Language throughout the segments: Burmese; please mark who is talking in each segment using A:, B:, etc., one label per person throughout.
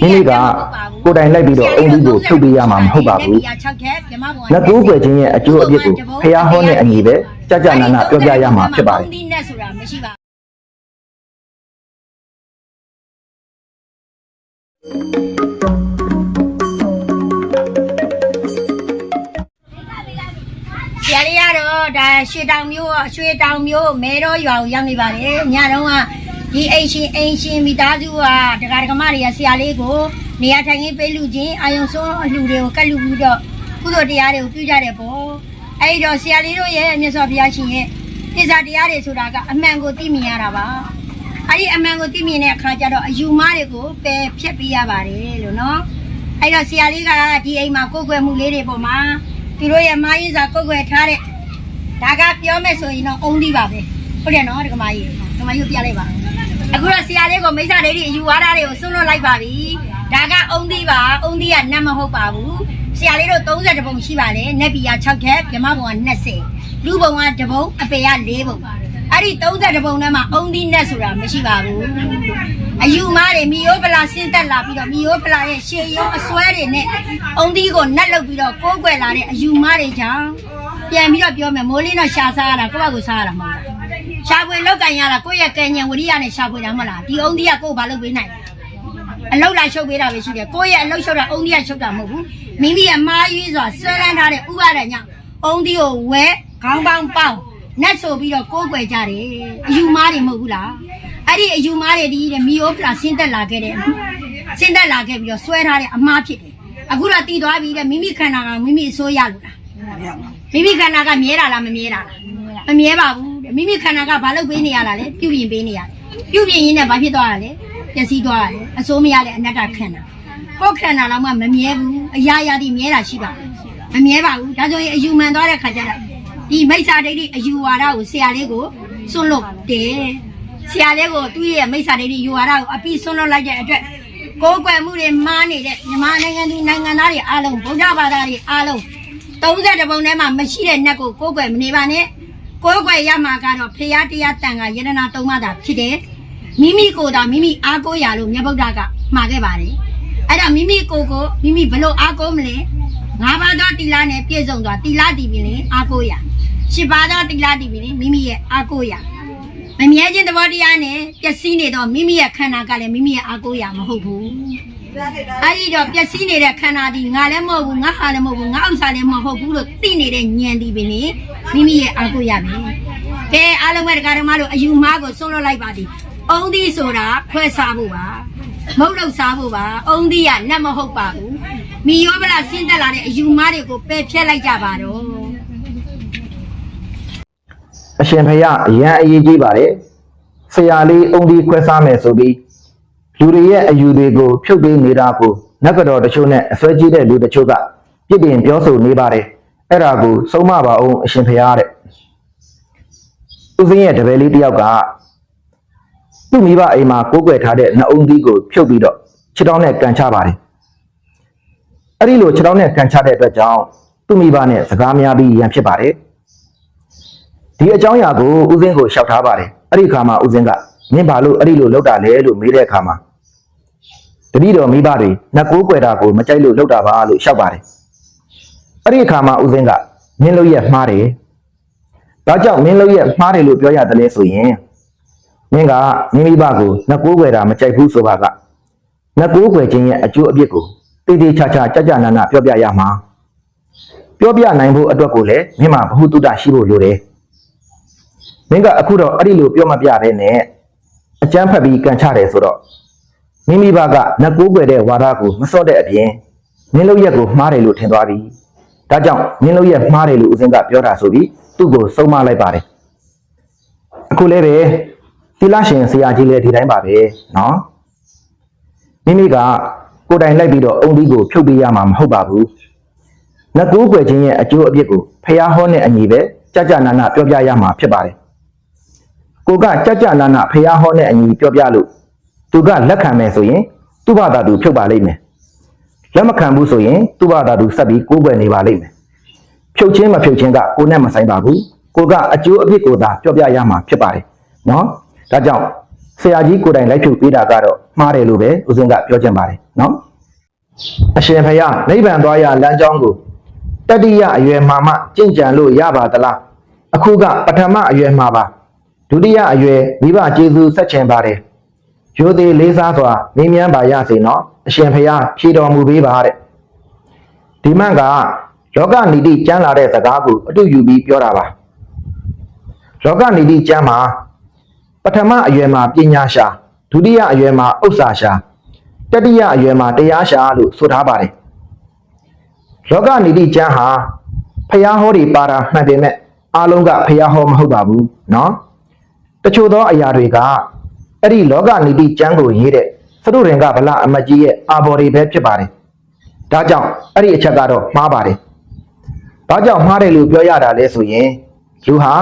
A: မိမိကကိုယ်တိုင်လိုက်ပြီးတော့အုံဒီကိုဖြုတ်ပေးရမှာမဟုတ်ပါဘူး
B: 6ချက်ဓမ္မဘုံ
A: လက်ကူးွယ်ခြင်းရဲ့အကျိုးအပြစ်ကိုဖះဟောတဲ့အညီပဲကြကြနာနာပြောပြရမှာဖြစ်ပါတယ်
B: အုံဒီနဲ့ဆိုတာမရှိပါဆရာလေးကတော့ဒါရွှေတောင်မျိုးရွှေတောင်မျိုးမဲတော့ရွာကိုရောက်နေပါတယ်ညတော့က ဒီအိမ်ရှင်အိမ်ရှင်မိသားစုကဒကာဒကမတွေကဆရာလေးကိုနေရာထိုင်ရေးပေးလူချင်းအာယုံဆုံးအလှူတွေကိုကတ်လူပြီးတော့ကုသိုလ်တရားတွေကိုပြုကြတယ်ပေါ့အဲ့ဒီတော့ဆရာလေးတို့ရဲ့မြတ်စွာဘုရားရှင်ရဲ့ပြစ္ဆာတရားတွေဆိုတာကအမှန်ကိုသိမြင်ရတာပါအဲ့ဒီအမှန်ကိုသိမြင်တဲ့အခါကျတော့အယူမားတွေကိုပယ်ဖြတ်ပေးရပါတယ်လို့နော်အဲ့တော့ဆရာလေးကဒီအိမ်မှာကိုယ်ကွယ်မှုလေးတွေပေါ်မှာသူတို့ရဲ့မာယင်းစာကိုယ်ကွယ်ထားတဲ့ဒါကပြောမယ်ဆိုရင်တော့အုံးသီးပါပဲဟုတ်တယ်နော်ဒကမကြီးဒကမကြီးကိုပြလိုက်ပါ အခုတော့ဆရာလေးကိုမိစ္ဆာဒိဋ္ဌိအယူဝါဒတွေကိုဆွန့်လွတ်လိုက်ပါပြီဒါကအုံးသီးပါအုံးသီးကနတ်မဟုတ်ပါဘူးဆရာလေးတို့30ပုံရှိပါတယ်နက်ပီက6ထက်မြမပုံက20လူပုံကတပုံအပေက4ပုံအဲ့ဒီ30ပုံထဲမှာအုံးသီးနတ်ဆိုတာမရှိပါဘူးအယူမားတွေမီယိုပလာဆင်းသက်လာပြီးတော့မီယိုပလာရဲ့ရှေရုံးအစွဲတွေနဲ့အုံးသီးကိုနတ်လုပ်ပြီးတော့ကိုးကွယ်လာတဲ့အယူမားတွေကြောင့်ပြန်ပြီးတော့ပြောမယ်မိုးလင်းတော့ရှာစားရတာကိုယ့်ဘက်ကိုစားရတာမဟုတ်လား ရှာဖွေလောက်ကန်ရတာကိုယ့်ရဲ့ကံဉဏ်ဝရိယနဲ့ရှာဖွေတာမဟုတ်လားဒီအုံးဒီကကိုယ့်ဘာလုပ်ပေးနိုင်လဲအလောက်လာရှုပ်ပေးတာပဲရှိတယ်ကိုယ့်ရဲ့အလောက်ရှုပ်တာအုံးဒီကရှုပ်တာမဟုတ်ဘူးမိမိရဲ့မာရွေးစွာဆွဲလန်းထားတဲ့ဥပါဒညအုံးဒီကိုဝဲခေါင်းပေါင်းပေါင်းနတ်ဆိုပြီးတော့ကိုးကွယ်ကြတယ်အယူမားတွေမဟုတ်ဘူးလားအဲ့ဒီအယူမားတွေဒီတဲ့မီယိုဖလာဆင်းသက်လာခဲ့တဲ့ဆင်းသက်လာခဲ့ပြီးတော့ဆွဲထားတဲ့အမားဖြစ်တယ်အခုတော့တည်သွားပြီတဲ့မိမိခန္ဓာကမိမိအစိုးရလို့လားမိမိခန္ဓာကမြဲတာလားမမြဲတာလားမမြဲပါဘူးတဲ့ မိမိခန္ဓာကဘာလုပ်ပေးနေရတာလဲပြုပြင်ပေးနေရတယ်ပြုပြင်ရင်းနဲ့ဘာဖြစ်သွားတာလဲပျက်စီးသွားတာလေအစိုးမရတဲ့အနတ္တခန္ဓာကိုယ်ခန္ဓာတော့မှမမြဲဘူးအရာရာဒီမြဲတာရှိပါဘူးမမြဲပါဘူးဒါဆိုရင်အယူမှန်သွားတဲ့ခါကျတော့ဒီမိစ္ဆာဒိဋ္ဌိအယူဝါဒကိုဆရာလေးကိုစွန့်လွတ်တယ်ဆရာလေးကိုသူ့ရဲ့မိစ္ဆာဒိဋ္ဌိယူဝါဒကိုအပြီးစွန့်လွတ်လိုက်တဲ့အတွက်ကိုယ်ကွယ်မှုတွေမှားနေတဲ့မြန်မာနိုင်ငံသူနိုင်ငံသားတွေအားလုံးဗုဒ္ဓဘာသာတွေအားလုံး30ပုံထဲမှာမရှိတဲ့နတ်ကိုကိုယ်ွယ်မနေပါနဲ့ ကိုယ်ွယ်ရမှာကတော့ဖရာတရားတန်ခါယရနာသုံးပါးတာဖြစ်တယ်မိမိကိုယ်သာမိမိအားကိုးရလို့မြတ်ဗုဒ္ဓကမှာခဲ့ပါတယ်အဲ့တော့မိမိကိုယ်ကိုမိမိဘလို့အားကိုးမလဲငါးပါးသောတိလာနဲ့ပြည့်စုံသွားတိလာတည်ပြီလေအားကိုးရရှစ်ပါးသောတိလာတည်ပြီလေမိမိရဲ့အားကိုးရမမြဲခြင်းသဘောတရားနဲ့ပျက်စီးနေတော့မိမိရဲ့ခန္ဓာကလည်းမိမိရဲ့အားကိုးရမဟုတ်ဘူးအဲ့ဒီတော့ပျက်စီးနေတဲ့ခန္ဓာဒီငါလည်းမဟုတ်ဘူးငါဟာလည်းမဟုတ်ဘူးငါဥစ္စာလည်းမဟုတ်ဘူးလို့သိနေတဲ့ဉာဏ်ဒီပင်လေ မိမိရဲ့အာကိုရပြီကဲအားလုံးပဲတရားဓမ္မတို့အယူမားကိုဆွန့်လွတ်လိုက်ပါသည်အုံသီးဆိုတာခွဲစားဖို့ပါမဟုတ်လို့စားဖို့ပါအုံသီးကနတ်မဟုတ်ပါဘူးမိယောဗလာဆင်းသက်လာတဲ့အယူမားတွေကိုပယ်ဖျက်လိုက်ကြပါတော့
A: အရှင်ဖះအရန်အရေးကြီးပါတယ်ဆရာလေးအုံဒီခွဲစားမယ်ဆိုပြီးလူတွေရဲ့အယူတွေကိုဖြုတ်ပေးနေတာကိုနတ်ကတော်တချို့နဲ့အစွဲကြီးတဲ့လူတချို့ကပြစ်တင်ပြောဆိုနေပါတယ် အဲ့ဒါကိုစုံမပါအောင်အရှင်ဖះတဲ့ဦးစင်းရဲ့တပည့်လေးတယောက်ကသူ့မိဘအိမ်မှာကိုးကွယ်ထားတဲ့နှအုံးသီးကိုဖြုတ်ပြီးတော့ခြေထောက်နဲ့ကန်ချပါတယ်အဲ့ဒီလိုခြေထောက်နဲ့ကန်ချတဲ့အတွက်ကြောင့်သူ့မိဘနဲ့စကားများပြီးရန်ဖြစ်ပါတယ်ဒီအကြောင်းအရာကိုဦးစင်းကိုလျှောက်ထားပါတယ်အဲ့ဒီအခါမှာဦးစင်းကမင်းဘာလို့အဲ့ဒီလိုလောက်တာလဲလို့မေးတဲ့အခါမှာတတိတော်မိဘတွေနှက်ကိုးကွယ်တာကိုမကြိုက်လို့လောက်တာပါလို့လျှောက်ပါတယ် အဲ့ဒီအခါမှာဦးစင်းကမင်းလို့ရဲ့မှားတယ်ဒါကြောင့်မင်းလို့ရဲ့မှားတယ်လို့ပြောရတယ်လဲဆိုရင်မင်းကမိမိဘကိုနှက်ကိုးကွယ်တာမကြိုက်ဘူးဆိုပါကနှက်ကိုးကွယ်ခြင်းရဲ့အကျိုးအပြစ်ကိုတေးသေးချာချာကြကြနာနာပြောပြရမှာပြောပြနိုင်ဖို့အတွက်ကိုလည်းမင်းမှာဘ ഹു တုတရှိဖို့လိုတယ်မင်းကအခုတော့အဲ့ဒီလိုပြောမပြဘဲနဲ့အကျန်းဖက်ပြီးကန်ချတယ်ဆိုတော့မိမိဘကနတ်ကိုးကွယ်တဲ့ဝါဒကိုမစော့တဲ့အပြင်မင်းတို့ရက်ကိုမှားတယ်လို့ထင်သွားပြီ ဒါကြောင့်မင်းတို့ရက်မှားတယ်လို့ဦးစင်းကပြောတာဆိုပြီးသူ့ကိုစုံမလိုက်ပါတယ်အခုလည်းပဲသီလရှင်ဆရာကြီးလည်းဒီတိုင်းပါပဲနော်မိမိကကိုယ်တိုင်လိုက်ပြီးတော့အုံဒီကိုဖြုတ်ပေးရမှာမဟုတ်ပါဘူးနတ်ကိုးကွယ်ခြင်းရဲ့အကျိုးအပြစ်ကိုဖះဟောတဲ့အညီပဲကြကြနာနာပြောပြရမှာဖြစ်ပါတယ်ကိုကကြကြနာနာဖះဟောတဲ့အညီပြောပြလို့သူကလက်ခံမယ်ဆိုရင်သူ့ဘာသာသူဖြုတ်ပါလိမ့်မယ် လက်မခံဘူးဆိုရင်သူ့ဘာသာသူဆက်ပြီးကိုးကွယ်နေပါလိမ့်မယ်ဖြုတ်ချင်းမဖြုတ်ချင်းကကိုနဲ့မဆိုင်ပါဘူးကိုကအကျိုးအဖြစ်ကိုသာပြောပြရမှာဖြစ်ပါတယ်နော်ဒါကြောင့်ဆဆရာကြီးကိုယ်တိုင်လိုက်ဖြုတ်ပေးတာကတော့မှားတယ်လို့ပဲဦးစင်းကပြောချင်ပါတယ်နော်အရှင်ဖယားနိဗ္ဗာန်သွားရလမ်းကြောင်းကိုတတိယအရွယ်မှာမှကြင်ကြံလို့ရပါသလားအခုကပထမအရွယ်မှာပါဒုတိယအရွယ်မိဘကျေးဇူးဆက်ချင်ပါတယ် ရိုသေလေးစားစွာမင်းမြန်းပါရစေနော်အရှင်ဖယားဖြေတော်မူပေးပါတဲ့ဒီမန့်ကလောကနီတိကျမ်းလာတဲ့စကားကိုအတူယူပြီးပြောတာပါလောကနီတိကျမ်းမှာ ပထမအရွယ်မှာပညာရှာဒုတိယအရွယ်မှာဥစ္စာရှာတတိယအရွယ်မှာတရားရှာလို့ဆိုထားပါတယ်လောကနီတိကျမ်းဟာဖျားဟောတွေပါတာမှန်ပေမဲ့အားလုံးကဖျားဟောမဟုတ်ပါဘူးเนาะတချို့သောအရာတွေက အဲ့ဒီလောကနီတိကျမ်းကိုရေးတဲ့သရုရင်ကဗလာအမတ်ကြီးရဲ့အာဘော်တွေပဲဖြစ်ပါတယ်ဒါကြောင့်အဲ့ဒီအချက်ကတော့မှားပါတယ်ဘာကြောင့်မှားတယ်လို့ပြောရတာလဲဆိုရင်လူဟာ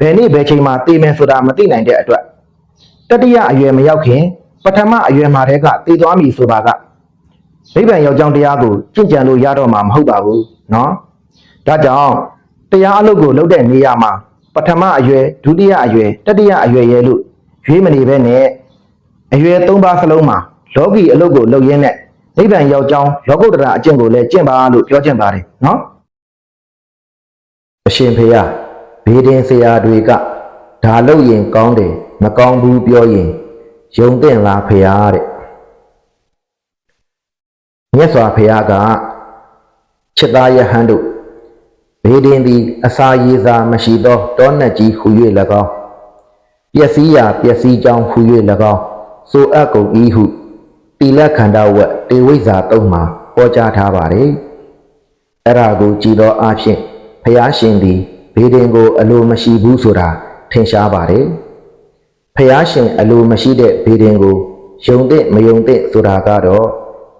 A: ဘယ်နေ့ဘယ်ချိန်မှာတည်မယ်ဆိုတာမသိနိုင်တဲ့အတွက်တတိယအရွယ်မရောက်ခင်ပထမအရွယ်မှာတည်းကတည်သွားပြီဆိုပါကနိဗ္ဗာန်ရောက်ကြောင်းတရားကိုကြင်ကြံလို့ရတော့မှာမဟုတ်ပါဘူးเนาะဒါကြောင့်တရားအလုပ်ကိုလုပ်တဲ့နေရာမှာပထမအရွယ်ဒုတိယအရွယ်တတိယအရွယ်ရဲ့လို့ ရွေးမနေဘဲနဲ့အရွယ်၃ပါးစလုံးမှာလောကီအလုပ်ကိုလုပ်ရင်းနဲ့နိဗ္ဗာန်ရောက်ကြောင်းလောကုတ္တရာအကျင့်ကိုလည်းကျင့်ပါလို့ပြောချင်ပါတယ်နော်အရှင်ဖေယဘေးတင်ဆရာတွေကဒါလုပ်ရင်ကောင်းတယ်မကောင်းဘူးပြောရင်ယုံတင်လားဖေယတဲ့မြတ်စွာဘုရားကချစ်သားယဟန်တို့ဘေးတင်သည်အစာရေစာမရှိသောတောနတ်ကြီးဟူ၍၎င်း ပျက်စီးရာပျက်စီးကြောင်းဟူ၍၎င်းဆိုအပ်ကုန်၏ဟုတိလခန္ဓာဝတ်တေဝိဇ္ဇာတုံးမှာဟောကြားထားပါတယ်အဲ့ဒါကိုကြည်သောအဖြစ်ဖျားရှင်သည်ဘေးဒင်ကို အလိုမရှိဘူးဆိုတာထင်ရှားပါတယ်။ဖျားရှင်အလိုမရှိတဲ့ဘေးဒင်ကိုယုံတဲ့မယုံတဲ့ဆိုတာကတော့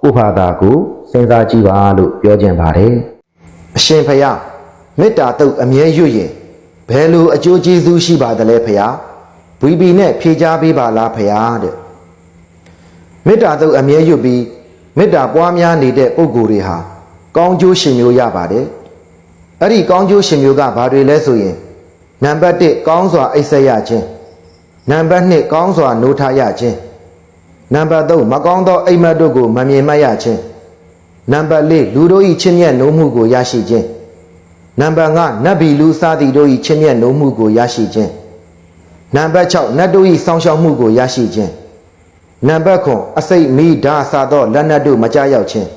A: ကိုယ့်ဘာသာကိုစဉ်းစားကြည့်ပါလို့ပြောကြင်ပါတယ်။အရှင်ဖျားမေတ္တာတုတ်အမြဲရွတ်ရင်ဘယ်လိုအကျိုးကျေးဇူးရှိပါသလဲဖျား။ ဝီပီနဲ့ဖြေချပေးပါလားဖျားတဲ့။မေတ္တာတုတ်အမြဲရွတ်ပြီးမေတ္တာပွားများနေတဲ့ပုဂ္ဂိုလ်တွေဟာကောင်းကျိုးရှင်မျိုးရပါတယ်။အဲ့ဒီကောင်းကျိုးရှင်မျိုးကဘာတွေလဲဆိုရင်နံပါတ်1ကောင်းစွာအိပ်ဆက်ရခြင်းနံပါတ်2ကောင်းစွာနိုးထရခြင်းနံပါတ်3မကောင်းသောအိမ်မက်တို့ကိုမမြင်မှတ်ရခြင်းနံပါတ်4လူတို့၏ချင်းမြတ်နိုးမှုကိုရရှိခြင်းနံပါတ်5နတ်ဘီလူစသည်တို့၏ချင်းမြတ်နိုးမှုကိုရရှိခြင်း နံပါတ်6နတ်တို့၏စောင့်ရှောက်မှုကိုရရှိခြင်းနံပါတ်9အစိတ်မိဓာစသောလက်နက်တို့မကြရောက်ခြင်း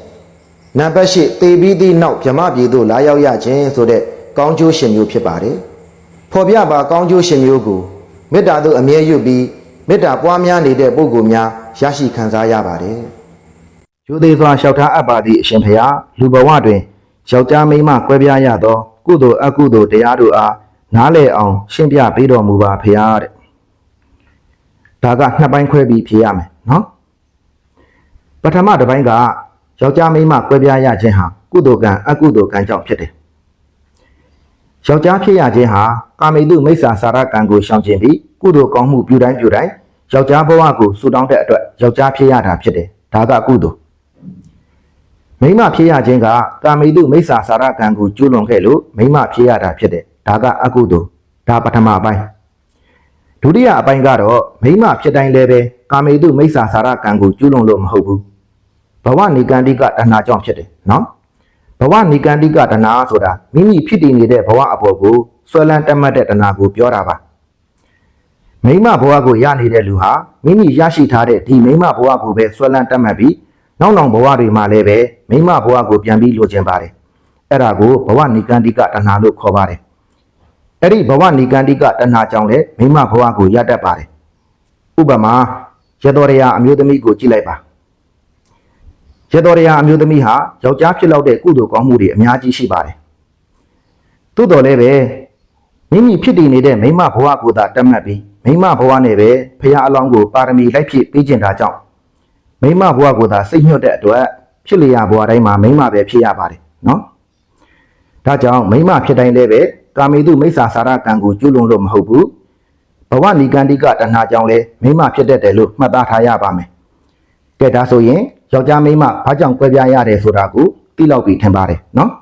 A: နံပါတ်8တေပြီးသည့်နောက်ဗြဟ္မပြည်သို့လာရောက်ရခြင်းဆိုတဲ့ကောင်းကျိုးရှင်မျိုးဖြစ်ပါတယ်ဖော်ပြပါကောင်းကျိုးရှင်မျိုးကိုမေတ္တာသို့အမြဲရွတ်ပြီးမေတ္တာပွားများနေတဲ့ပုဂ္ဂိုလ်များရရှိခံစားရပါတယ်ရိုသေစွာလျှောက်ထားအပ်ပါသည့်အရှင်ဖျားလူဘဝတွင်ယောက်ျားမိန်းမကွဲပြားရသော ကုသိုလ်အကုသိုလ်တရားတို့အား နားလည်အောင်ရှင်းပြပေးတော်မူပါဖျားတဲ့ဒါကနှစ်ပိုင်းခွဲပြီးဖြေရမယ်နော်ပထမတစ်ပိုင်းကယောက်ျားမိန်းမကွဲပြားရခြင်းဟာကုသိုလ်ကံအကုသိုလ်ကံကြောင့်ဖြစ်တယ်ယောက်ျားဖြစ်ရခြင်းဟာကာမိတုမိစ္ဆာစာရကံကိုရှောင်ကျင်ပြီးကုသိုလ်ကောင်းမှုပြုတိုင်းပြုတိုင်းယောက်ျားဘဝကိုဆူတောင်းတဲ့အတွက်ယောက်ျားဖြစ်ရတာဖြစ်တယ်ဒါကကုသိုလ်မိန်းမဖြစ်ရခြင်းကကာမိတုမိစ္ဆာစာရကံကိုကျူးလွန်ခဲ့လို့မိန်းမဖြစ်ရတာဖြစ်တယ် ဒါကအကုသိုလ်ဒါပထမအပိုင်းဒုတိယအပိုင်းကတော့မိန်းမဖြစ်တိုင်းလည်းပဲကာမိတုမိစ္ဆာစာရကံကိုကျူးလွန်လို့မဟုတ်ဘူးဘဝနိကန္တိကတဏှာကြောင့်ဖြစ်တယ်နော်ဘဝနိကန္တိကတဏှာဆိုတာမိမိဖြစ်တည်နေတဲ့ဘဝအပေါ်ကိုဆွဲလန်းတက်မှတ်တဲ့တဏှာကိုပြောတာပါမိမဘဝကိုရနေတဲ့လူဟာမိမိရရှိထားတဲ့ဒီမိမဘဝကိုပဲဆွဲလန်းတက်မှတ်ပြီးနောက်နောက်ဘဝတွေမှာလည်းပဲမိမဘဝကိုပြန်ပြီးလိုချင်ပါတယ်အဲ့ဒါကိုဘဝနိကန္တိကတဏှာလို့ခေါ်ပါတယ် အဲ့ဒီဘဝနိကန္တိကတဏှာကြောင့်လည်းမိမဘဝကိုရတတ်ပါတယ်ဥပမာရတော်ရယာအမျိုးသမီးကိုကြည့်လိုက်ပါရတော်ရယာအမျိုးသမီးဟာယောက်ျားဖြစ်လောက်တဲ့ကုသိုလ်ကောင်းမှုတွေအများကြီးရှိပါတယ်။သို့တော်လည်းပဲမိမိဖြစ်တည်နေတဲ့မိမဘဝကိုသာတတ်မှတ်ပြီးမိမဘဝနဲ့ပဲဖရာအလောင်းကိုပါရမီလိုက်ဖြစ်ပေးကျင်တာကြောင့်မိမဘဝကိုသာစိတ်ညွတ်တဲ့အတွက်ဖြစ်လျာဘဝတိုင်းမှာမိမပဲဖြစ်ရပါတယ်နော်။ဒါကြောင့်မိမဖြစ်တိုင်းလည်းပဲ ကာမေတုမိစ္ဆာစာရကံကိုကျွလွန်လို့မဟုတ်ဘူး။ဘဝနိကန္တိကတဏှာကြောင့်လည်းမိမဖြစ်တတ်တယ်လို့မှတ်သားထားရပါမယ်။ကဲဒါဆိုရင်ယောက်ျားမိန်းမဘာကြောင့်ကွဲပြားရတယ်ဆိုတာကိုသိလောက်ပြီးထင်ပါတယ်နော်။